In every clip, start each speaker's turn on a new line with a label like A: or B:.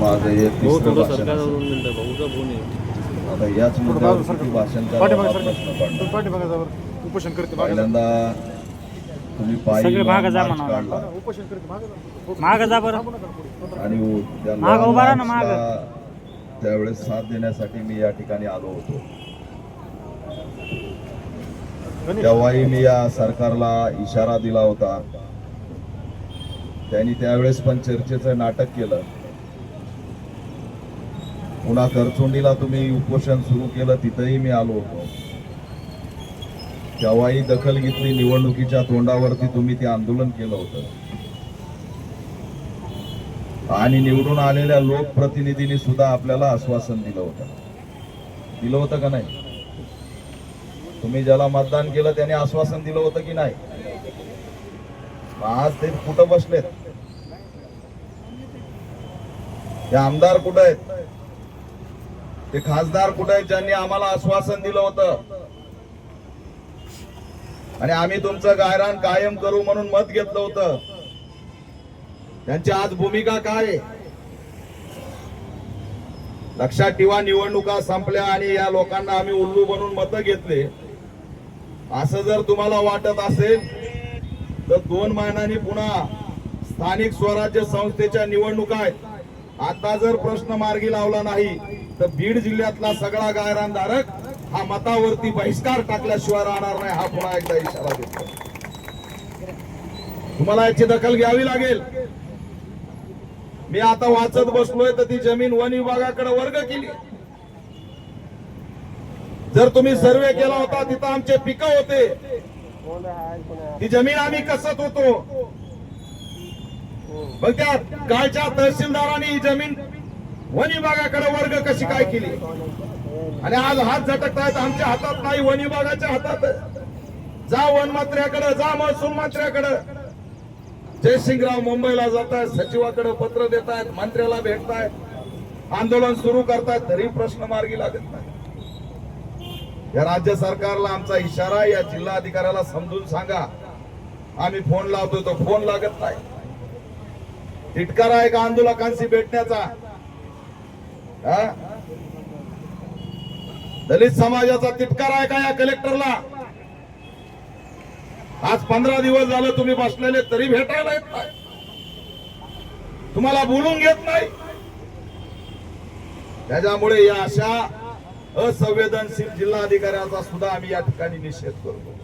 A: माझं तिसरं भाषण असेल. आता याच मुद्द्यावर किती भाषण करावं हा प्रश्न पडला
B: पाठीमागे जा बरं. उपोषण करते मागे जा.
A: पहिल्यांदा तुम्ही पायी
C: सगळे मागं जा
A: मार्च
C: म्हणा.
A: काढला
B: उपोषण करते मागे जा.
C: मागं जा बरं
B: थांबू नका पुढे.
A: आणि त्या
C: मागं
A: लॉंग
C: उभा राहा ना,
A: मार्चला त्यावेळेस साथ देण्यासाठी मी या ठिकाणी आलो होतो तेव्हाही मी या सरकारला इशारा दिला होता त्यांनी त्यावेळेस पण चर्चेचं नाटक केलं पुन्हा करचोंडीला तुम्ही उपोषण सुरू केलं तिथंही मी आलो होतो. तेव्हाही दखल घेतली निवडणुकीच्या तोंडावरती तुम्ही ते आंदोलन केलं होतं. आणि निवडून आलेल्या लोकप्रतिनिधींनी सुद्धा आपल्याला आश्वासन दिलं होतं. दिलं होतं का नाही? तुम्ही ज्याला मतदान केलं त्याने आश्वासन दिलं होतं की नाही? आज ते कुठं बसलेत? ते आमदार कुठं आहेत? ते खासदार कुठे ज्यांनी आम्हाला आश्वासन दिलं होतं? आणि आम्ही तुमचं गायरान कायम करू म्हणून मत घेतलं होतं. त्यांची आज भूमिका काय? लक्षात ठेवा निवडणुका संपल्या आणि या लोकांना आम्ही उल्लू बनून मतं घेतले. असं जर तुम्हाला वाटत असेल तर दोन महिन्यांनी पुन्हा स्थानिक स्वराज्य संस्थेच्या निवडणुका आहेत. आता जर प्रश्न मार्गी लावला नाही तर बीड जिल्ह्यातला सगळा गायरानधारक हा मतावरती बहिष्कार टाकल्याशिवाय राहणार नाही हा पुन्हा एकदा इशारा देतो. तुम्हाला याची दखल घ्यावी लागेल. मी आता वाचत बसलोय तर ती जमीन वन विभागाकडे वर्ग केली. जर तुम्ही सर्वे केला होता तिथं आमचे पिकं होते. ती जमीन आम्ही कसत होतो? मग त्या कालच्या तहसीलदारांनी ही जमीन वन विभागाकडे वर्ग कशी काय केली? आणि आज हात झटकतायत आमच्या हातात नाही वन विभागाच्या हातात. जा वनमंत्र्याकडे जा महसूल मंत्र्याकडे. जयसिंगराव मुंबईला जात आहेत सचिवाकडे पत्र देत आहेत मंत्र्याला भेटतायत. आंदोलन सुरू करतायत तरी प्रश्न मार्गी लागत नाही. या राज्य सरकारला आमचा इशारा या जिल्हा अधिकाऱ्याला समजून सांगा. आम्ही फोन लावतो तो फोन लागत नाही. तिटकारा आहे का आंदोलकांशी भेटण्याचा. दलित समाजाचा तिटकार आहे का या कलेक्टरला? आज पंधरा दिवस झालं तुम्ही बसलेले तरी भेटायला येत नाही. तुम्हाला बोलून घेत नाही. त्याच्यामुळे या अशा असंवेदनशील जिल्हाधिकाऱ्याचा सुद्धा आम्ही या ठिकाणी निषेध करतो.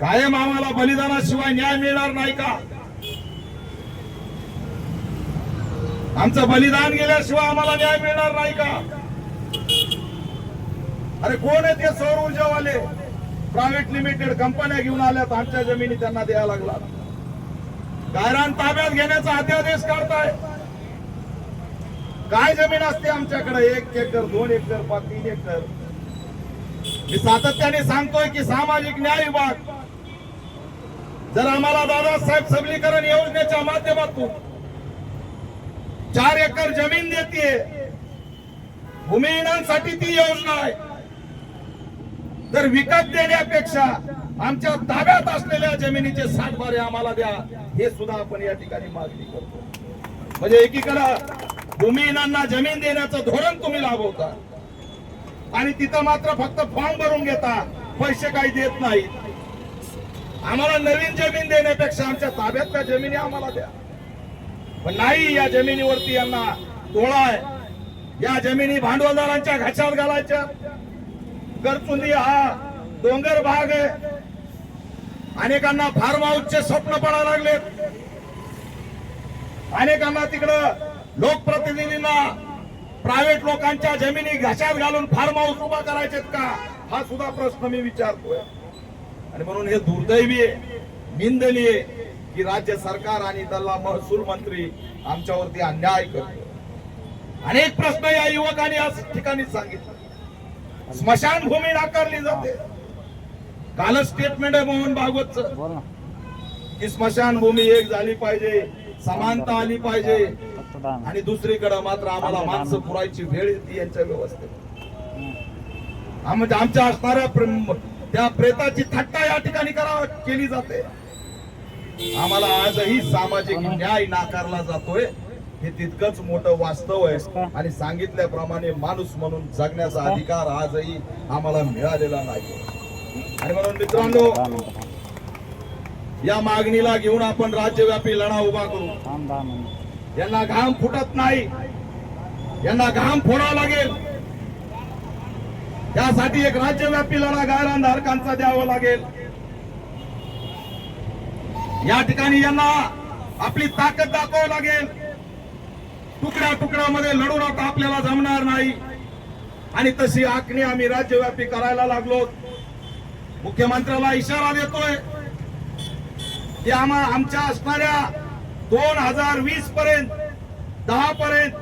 A: कायम आम्हाला बलिदानाशिवाय न्याय मिळणार नाही का? आमचं बलिदान गेल्याशिवाय आम्हाला न्याय मिळणार नाही का? अरे कोण आहे ते सौर ऊर्जावाले? प्रायव्हेट लिमिटेड कंपन्या घेऊन आल्यात आमच्या जमिनी त्यांना द्यायला लागला. गायरान ताब्यात घेण्याचा अध्यादेश काढताय. काय जमीन असते आमच्याकडे? एक एकर दोन एकर पाच तीन एकर. मी सातत्याने सांगतोय की सामाजिक न्याय विभाग जर आम्हाला दादासाहेब सबलीकरण योजनेच्या माध्यमातून चार एकर जमीन देते भूमिहीनांसाठी ती योजना आहे. तर विकत देण्यापेक्षा आमच्या ताब्यात असलेल्या जमिनीचे सातबारे आम्हाला द्या. हे सुद्धा आपण या ठिकाणी मागणी करतो. म्हणजे एकीकडं भूमिहीनांना जमीन देण्याचं धोरण तुम्ही लाभवता. आणि तिथं मात्र फक्त फॉर्म भरून घेता. पैसे काही देत नाहीत. आम्हाला नवीन जमीन देण्यापेक्षा आमच्या ताब्यातल्या जमिनी आम्हाला द्या. पण नाही या जमिनीवरती यांना तोळा या जमिनी भांडवलदारांच्या घशात घालायच्या. गरचुंदी हा डोंगर भाग आहे. अनेकांना फार्म हाऊसचे स्वप्न पडा लागलेत. अनेकांना तिकडं लोकप्रतिनिधींना प्रायव्हेट लोकांच्या जमिनी घशात घालून फार्म हाऊस उभा करायचेत का? हा सुद्धा प्रश्न मी विचारतोय. आणि म्हणून हे दुर्दैवी आहे निंदनीय आहे. की राज्य सरकार आणि त्याला महसूल मंत्री आमच्यावरती अन्याय करतो. अनेक प्रश्न या युवकांनी या ठिकाणी सांगितले. स्मशानभूमी नाकारली जाते. कालच स्टेटमेंट आहे मोहन भागवतच. की स्मशानभूमी एक झाली पाहिजे समानता आली पाहिजे. आणि दुसरीकडे मात्र आम्हाला माणसं पुरायची वेळ येते यांच्या व्यवस्थेत. आम- आमच्या असणाऱ्या प्रेम- त्या प्रेताची थट्टा या ठिकाणी करा केली जाते. आम्हाला आजही सामाजिक न्याय नाकारला जातोय. हे तितकंच मोठं वास्तव आहे. आणि सांगितल्याप्रमाणे माणूस म्हणून जगण्याचा अधिकार आजही आम्हाला मिळालेला नाही. आणि म्हणून मित्रांनो या मागणीला घेऊन आपण राज्यव्यापी लढा उभा करू. यांना घाम फुटत नाही. यांना घाम फोडावा लागेल. त्यासाठी एक राज्यव्यापी लढा गायरानधारकांचा द्यावा लागेल. या ठिकाणी यांना आपली ताकद दाखवावी लागेल. तुकड्या तुकड्यामध्ये लढून आता आपल्याला जमणार नाही. आणि तशी आखणी आम्ही राज्यव्यापी करायला लागलो. मुख्यमंत्र्याला इशारा देतोय की आम्हा आमच्या असणाऱ्या दोन हजार वीस पर्यंत दहा पर्यंत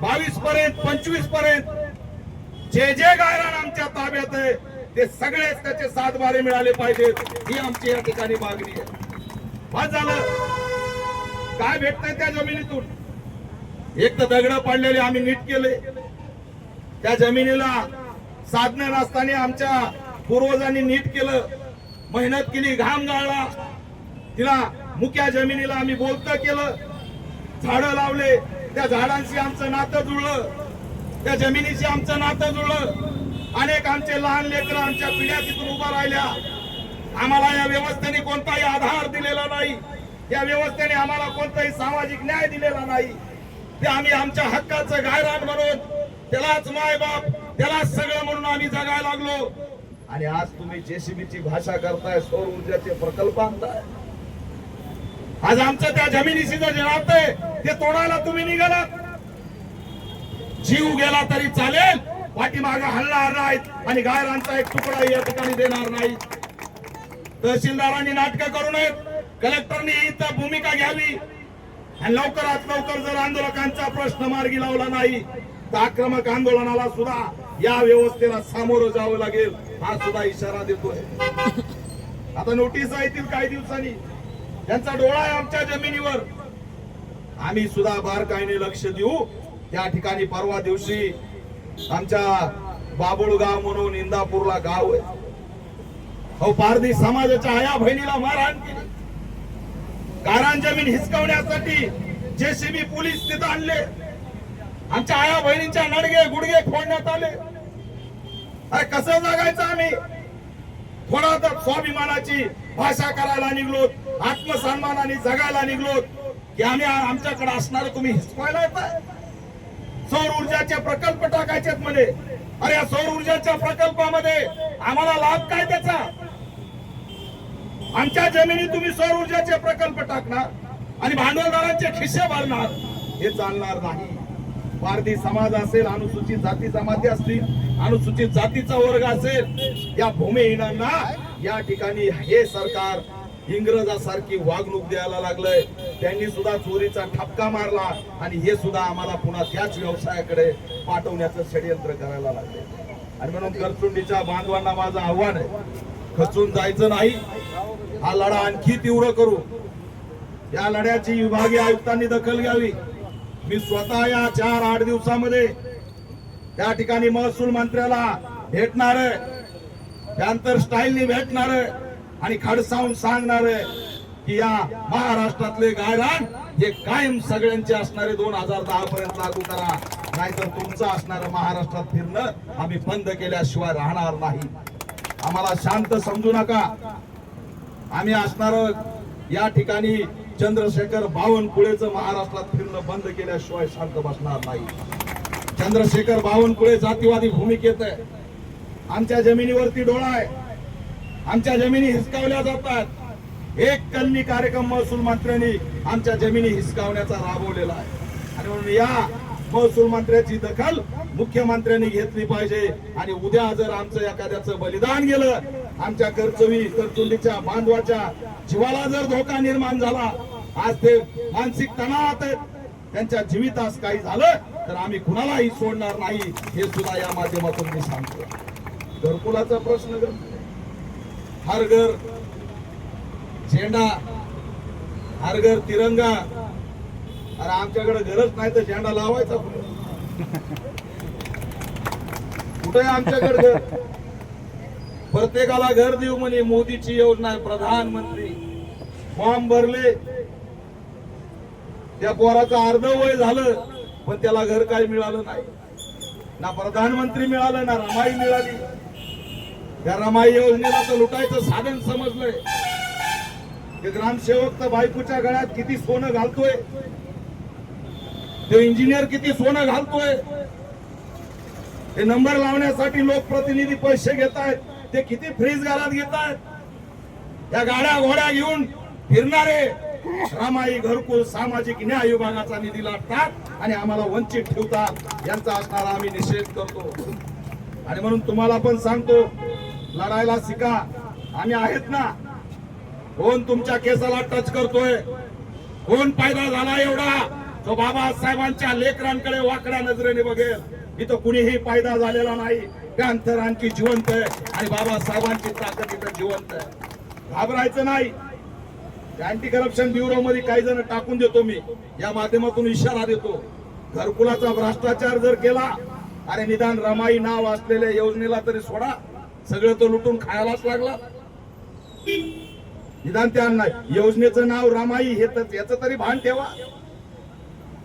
A: बावीस पर्यंत पंचवीसपर्यंत जे जे गायरान आमच्या ताब्यात आहे ते सगळेच त्याचे सातबारे मिळाले पाहिजेत. ही आमची या ठिकाणी मागणी आहे. बस झालं. काय भेटतंय त्या जमिनीतून? एक तर दगड पडलेले आम्ही नीट केले. त्या जमिनीला साधने नसताना आमच्या पूर्वजांनी नीट केलं. मेहनत केली घाम गाळला. तिला मुक्या जमिनीला आम्ही बोलत केलं. झाडं लावले. त्या झाडांशी आमचं नातं जुळलं. त्या जमिनीशी आमचं नातं जुळलं. अनेक आमचे लहान लेकरं आमच्या पिढ्या तिथून उभा राहिल्या. आम्हाला या व्यवस्थेने कोणताही आधार दिलेला नाही. या व्यवस्थेने आम्हाला कोणताही सामाजिक न्याय दिलेला नाही. ते आम्ही आमच्या हक्काचं गायरान म्हणून त्यालाच मायबाप त्यालाच सगळं म्हणून आम्ही जगायला लागलो. आणि आज तुम्ही जेसीबीची भाषा करताय सौर ऊर्जाचे प्रकल्प आणताय. आज आमचं त्या जमिनीशी जे राहतंय ते तोडायला तुम्ही निघालात. जीव गेला तरी चालेल पाठीमागा हल्ला नाहीत आणि गायरांचा एक तुकडा या ठिकाणी देणार नाही तहसीलदारांनी नाटकं करू नयेत. कलेक्टरनी इथं भूमिका घ्यावी. आणि लवकरात लवकर जर आंदोलकांचा प्रश्न मार्गी लावला नाही तर आक्रमक आंदोलनाला सुद्धा या व्यवस्थेला सामोरं जावं लागेल हा सुद्धा इशारा देतोय. आता नोटीस येतील काही दिवसांनी. त्यांचा डोळा आहे आमच्या जमिनीवर. आम्ही सुद्धा बारकाईने लक्ष देऊ. त्या ठिकाणी परवा दिवशी आमच्या बाबुळ गाव म्हणून इंदापूरला गाव आहे. अहो पारधी समाजाच्या आया बहिणीला मारहाण केली. कारण जमीन हिसकवण्यासाठी जेसीबी पोलीस तिथं आणले. आमच्या आया बहिणींच्या नडगे गुडगे फोडण्यात आले. अरे कसं जगायचं आम्ही? थोडा तर स्वाभिमानाची भाषा करायला निघलोत आत्मसन्मानाने जगायला निघलोत की आम्ही आमच्याकडे असणार तुम्ही हिसकवायला येत सौर ऊर्जाचे प्रकल्प टाकायचे म्हणे. अरे या सौर ऊर्जाच्या प्रकल्पामध्ये आम्हाला लाभ काय त्याचा? आमच्या जमिनी तुम्ही सौर ऊर्जाचे प्रकल्प टाकणार आणि भांडवलदारांचे खिस्से भरणार हे चालणार नाही. पारधी समाज असेल अनुसूचित जाती जमाती असतील अनुसूचित जातीचा वर्ग असेल या भूमिहीनांना या ठिकाणी हे सरकार इंग्रजासारखी वागणूक द्यायला लागलंय. त्यांनी सुद्धा चोरीचा ठपका मारला आणि हे सुद्धा आम्हाला पुन्हा त्याच व्यवसायाकडे पाठवण्याचं षडयंत्र करायला लागले. आणि म्हणून करचुंडीच्या बांधवांना माझं आव्हान आहे खचून जायचं नाही. हा लढा आणखी तीव्र करू. या लढ्याची विभागीय आयुक्तांनी दखल घ्यावी. मी स्वतः या चार आठ दिवसामध्ये त्या ठिकाणी महसूल मंत्र्याला भेटणार आहे. त्यानंतर स्टाईलनी भेटणार आहे. आणि खडसावून सांगणार आहे की या महाराष्ट्रातले गायरान हे कायम सगळ्यांचे असणारे दोन हजार दहा पर्यंत लागू करा. नाहीतर तुमचं असणारं महाराष्ट्रात फिरणं आम्ही बंद केल्याशिवाय राहणार नाही. आम्हाला शांत समजू नका. आम्ही असणार या ठिकाणी चंद्रशेखर बावनकुळेचं महाराष्ट्रात फिरणं बंद केल्याशिवाय शांत बसणार नाही. चंद्रशेखर बावनकुळे जातीवादी भूमिकेत आहे. आमच्या जमिनीवरती डोळा आहे. आमच्या जमिनी हिसकावल्या जातात. एक कलमी कार्यक्रम महसूल मंत्र्यांनी आमच्या जमिनी हिसकावण्याचा राबवलेला आहे. आणि म्हणून या महसूल मंत्र्याची दखल मुख्यमंत्र्यांनी घेतली पाहिजे. आणि उद्या जर आमचं एखाद्याचं बलिदान गेलं आमच्या कर्चवी तरतुंडीच्या बांधवाच्या जीवाला जर धोका निर्माण झाला आज ते मानसिक तणावात आहेत. त्यांच्या जीवितास काही झालं तर आम्ही कुणालाही सोडणार नाही हे सुद्धा या माध्यमातून मी सांगतो. घरकुलाचा प्रश्न हर घर झेंडा हर घर तिरंगा. अरे आमच्याकडे गरज नाही तर झेंडा लावायचा कुठे आमच्याकडे घर? प्रत्येकाला घर देऊ म्हणे मोदीची योजना आहे प्रधानमंत्री. फॉर्म भरले. त्या पोराचं अर्ध वय झालं पण त्याला घर काय मिळालं नाही. ना प्रधानमंत्री मिळालं ना रमाई मिळाली. या रमाई योजनेला तर लुटायचं साधन समजलंय. ते ग्रामसेवक तर बायकोच्या गळ्यात किती सोनं घालतोय. ते इंजिनियर किती सोनं घालतोय. ते नंबर लावण्यासाठी लोकप्रतिनिधी पैसे घेत आहेत ते किती फ्रीज घरात घेत आहेत या गाड्या घोड्या घेऊन फिरणारे रामाई घरकुल सामाजिक न्याय विभागाचा निधी लाटतात आणि आम्हाला वंचित ठेवतात. यांचा असणारा आम्ही निषेध करतो. आणि म्हणून तुम्हाला पण सांगतो लढायला शिका. आम्ही आहेत ना. कोण तुमच्या केसाला टच करतोय? कोण फायदा झाला एवढा? तो बाबासाहेबांच्या लेकरांकडे वाकड्या नजरेने बघेल. इथं कुणीही फायदा झालेला नाही. पॅन्थर आणखी जिवंत आहे आणि बाबासाहेबांची ताकद इथं जिवंत आहे. घाबरायचं नाही. अँटी करप्शन ब्युरो मध्ये काही जण टाकून देतो मी. या माध्यमातून इशारा देतो. घरकुलाचा भ्रष्टाचार जर केला अरे निदान रमाई नाव असलेल्या योजनेला तरी सोडा. सगळं तो लुटून खायलाच लागला. निदान त्यांना योजनेचं नाव रामाई हे याच तरी भान ठेवा.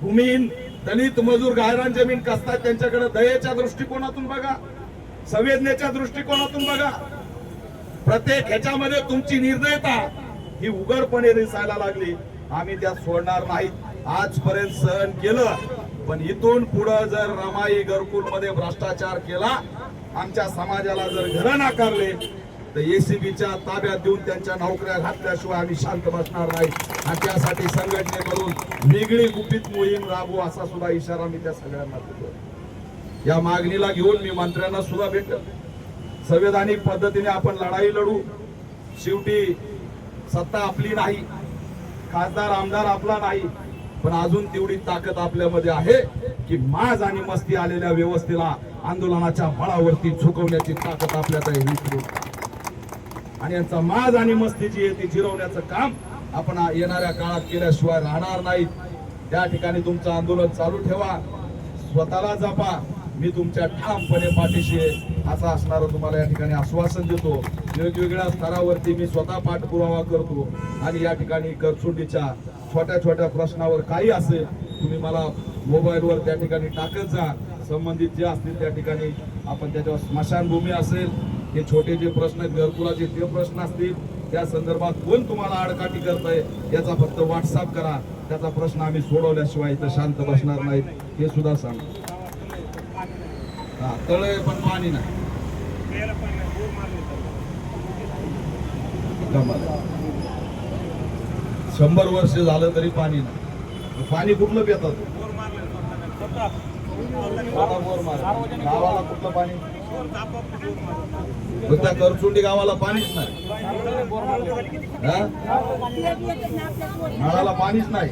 A: भूमीन दलित मजूर गायरान जमीन कसतात त्यांच्याकडे? दयेच्या दृष्टिकोनातून बघा. संवेदनेच्या दृष्टिकोनातून बघा. प्रत्येक ह्याच्यामध्ये तुमची निर्दयता ही उघडपणे दिसायला लागली. आम्ही त्यात सोडणार नाहीत. आजपर्यंत सहन केलं. पण इथून पुढं जर रमाई घरकुलमध्ये भ्रष्टाचार केला आमच्या समाजाला जर घरं नाकारले तर एसीबीच्या ताब्यात देऊन त्यांच्या नोकऱ्या घातल्याशिवाय आम्ही शांत बसणार नाही. आणि त्यासाठी संघटनेकडून वेगळी गुपित मोहीम राबवू असा सुद्धा इशारा मी त्या सगळ्यांना देतो. या मागणीला घेऊन मी मंत्र्यांना सुद्धा भेट संवैधानिक पद्धतीने आपण लढाई लढू. शेवटी सत्ता आपली नाही. खासदार आमदार आपला नाही. पण अजून तेवढी ताकद आपल्यामध्ये आहे की माज आणि मस्ती आलेल्या व्यवस्थेला आंदोलनाच्या बळावरती झुकवण्याची ताकद आपल्यात आहे. आणि यांचा माज आणि मस्ती जी आहे ती जिरवण्याचं काम आपण येणाऱ्या काळात केल्याशिवाय राहणार नाहीत त्या ठिकाणी तुमचं आंदोलन चालू ठेवा. स्वतःला जपा. मी तुमच्या ठामपणे पाठीशी आहे. असं असणार तुम्हाला या ठिकाणी आश्वासन देतो. वेगवेगळ्या स्तरावरती मी स्वतः पाठपुरावा करतो. आणि या ठिकाणी करचुंडीच्या छोट्या छोट्या प्रश्नावर काही असेल तुम्ही मला मोबाईलवर त्या ठिकाणी टाकत जा. संबंधित जे असतील त्या ठिकाणी आपण त्याच्यावर स्मशानभूमी असेल हे छोटे जे प्रश्न आहेत घरकुलाचे ते प्रश्न असतील त्या संदर्भात कोण तुम्हाला आडकाठी करताय याचा फक्त व्हॉट्सअप करा. त्याचा प्रश्न आम्ही सोडवल्याशिवाय इथं शांत बसणार नाहीत हे सुद्धा सांगतो हा तळे पण पाणी नाही. शंभर वर्ष झालं तरी पाणी नाही. पाणी कुठलं पितात? गावाला कुठलं पाणी? त्या करचुंडी गावाला पाणीच नाही. नळाला पाणीच नाही.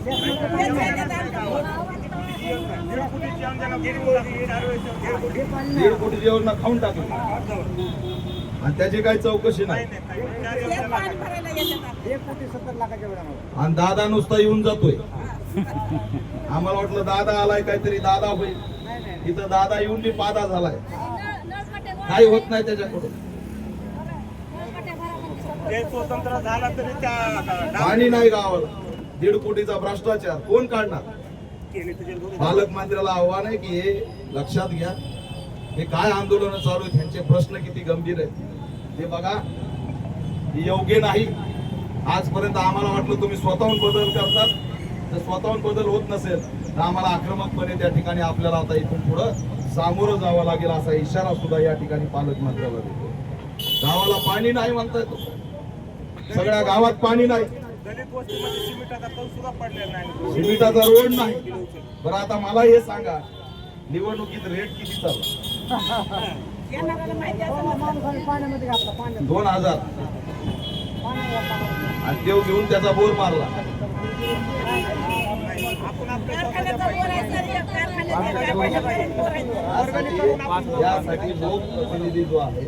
A: दीड कोटी जेवण खाऊन टाकलं. आणि त्याची काही चौकशी नाही. आणि दादा नुसता येऊन जातोय. आम्हाला वाटलं दादा आलाय काहीतरी दादा होईल. इथं दादा येऊन मी पादा झालाय. काही होत नाही त्याच्याकडून.
C: ते स्वतंत्र झाला तरी त्या
A: पाणी नाही गावाला. दीड कोटीचा भ्रष्टाचार. कोण काढणार? पालकमंत्र्याला आव्हान आहे की हे लक्षात घ्या. हे काय आंदोलन चालू आहेत? ह्यांचे प्रश्न किती गंभीर आहेत? ते बघा योग्य नाही. आजपर्यंत आम्हाला वाटलं तुम्ही स्वतःहून बदल करतात. तर स्वतःहून बदल होत नसेल तर आम्हाला आक्रमकपणे त्या ठिकाणी आपल्याला आता इथून पुढं सामोरं जावं लागेल असा इशारा सुद्धा या ठिकाणी पालकमंत्र्याला देतो. गावाला पाणी नाही म्हणताय तो. सगळ्या गावात पाणी नाही.
C: सिमेंटाचा
A: रोड नाही. बरं आता मला हे सांगा. निवडणुकीत रेट किती चालला दोन हजार. आणि देव घेऊन त्याचा बोर मारला. यासाठी लोकप्रतिनिधी जो आहे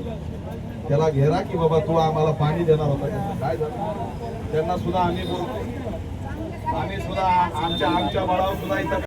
A: त्याला घेरा की बाबा तू आम्हाला पाणी देणार होता काय झालं? त्यांना सुद्धा आम्ही बोलतो आम्ही सुद्धा आमच्या आमच्या बळावर सुद्धा इथं